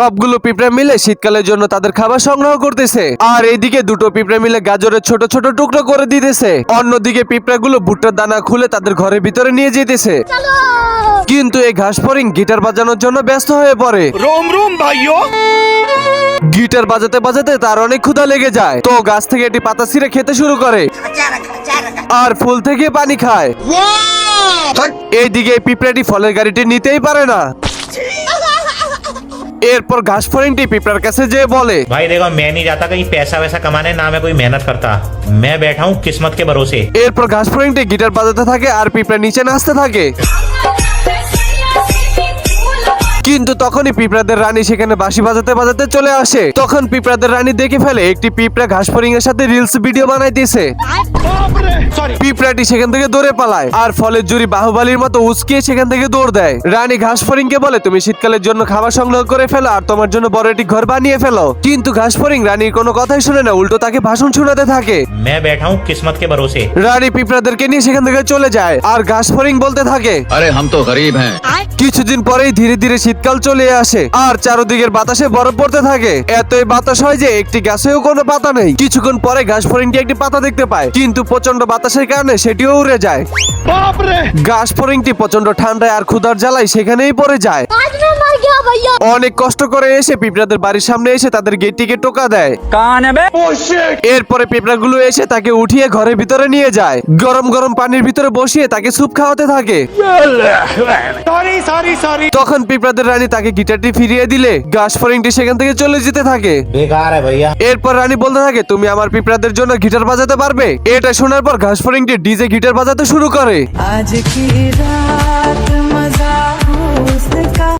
সবগুলো পিঁপড়া মিলে শীতকালের জন্য তাদের খাবার সংগ্রহ করতেছে। আর এদিকে দুটো পিঁপড়া মিলে গাজরের ছোট ছোট টুকরো করে দিতেছে। অন্যদিকে পিঁপড়া গুলো ভুট্টার দানা খুলে তাদের ঘরের ভিতরে নিয়ে যেতেছে। কিন্তু এই ঘাস ফরিং গিটার বাজানোর জন্য ব্যস্ত হয়ে পড়ে। রোম রোম ভাইও গিটার বাজাতে বাজাতে তার অনেক ক্ষুধা লেগে যায়। তো গাছ থেকে একটি পাতা ছিঁড়ে খেতে শুরু করে। আর ফুল থেকে পানি খায়। এইদিকে পিঁপড়াটি ফলের গাড়িটি নিতেই পারে না। এরপর ঘাস ফড়িংটি পিঁপড়ার কাছে যেয়ে বলে भाई देखो मैं नहीं जाता कहीं पैसा वैसा कमाने ना मैं कोई मेहनत करता मैं बैठा हूँ किस्मत के भरोसे এরপর ঘাস ফড়িংটি গিটার বাজাতে থাকে আর পিঁপড়া নিচে নাচতে থাকে কিন্তু তখনই পিঁপড়াদের রানী সেখানে বাঁশি বাজাতে বাজাতে চলে আসে তখন পিঁপড়াদের রানী দেখে ফেলে একটি পিঁপড়া ঘাস ফড়িং এর সাথে রিলস ভিডিও বানাইতেছে পিঁপড়াটি সেখান থেকে দৌড়ে পালায় আর ফলের জুরি বাহুবালির মতো উস্কিয়ে সেখান থেকে দৌড় দেয় রানী ঘাস ফড়িংকে বলে তুমি শীতকালের জন্য খাবার সংগ্রহ করে ফেলো আর তোমার জন্য বড় একটি ঘর বানিয়ে ফেলো কিন্তু ঘাস ফড়িং রানীর কোনো কথাই শুনে না উল্টো তাকে ভাষণ শোনাতে থাকে मैं बैठा हूँ किस्मत के भरोसे রানী পিঁপড়াদেরকে নিয়ে সেখান থেকে চলে যায় আর ঘাস ফড়িং বলতে থাকে अरे हम तो गरीब हैं কিছুদিন পরেই ধীরে ধীরে শীতকাল চলে আসে আর চারদিকের বাতাসে বরফ পড়তে থাকে এতই বাতাস হয় যে একটি গাছেও কোনো পাতা নেই কিছুক্ষণ পরে ঘাস ফড়িংটি একটি পাতা দেখতে পায় কিন্তু প্রচন্ড বাতাসের কারণে সেটিও উড়ে যায়। গাছ ফরিংটি প্রচণ্ড ঠান্ডায় আর ক্ষুধার জ্বালায় সেখানেই পড়ে যায়। অনেক কষ্ট করে এসে পিঁপড়াদের বাড়ির সামনে এসে তাদের গেটটিকে টোকা দেয়। এরপরে পিঁপড়াগুলো এসে তাকে উঠিয়ে ঘরের ভিতরে নিয়ে যায়। গরম গরম পানির ভিতরে বসিয়ে তাকে স্যুপ খাওয়াতে থাকে। তখন পিঁপড়াদের রানী তাকে গিটারটি ফিরিয়ে দিলে। গাছ ফরিংটি সেখান থেকে চলে যেতে থাকে। এরপর রানী বলতে থাকে তুমি আমার পিঁপড়াদের জন্য গিটার বাজাতে পারবে? এটা শোনার পর ঘাস ফরিংটি ডিজে গিটার বাজাতে শুরু করে। আজ কি রাত?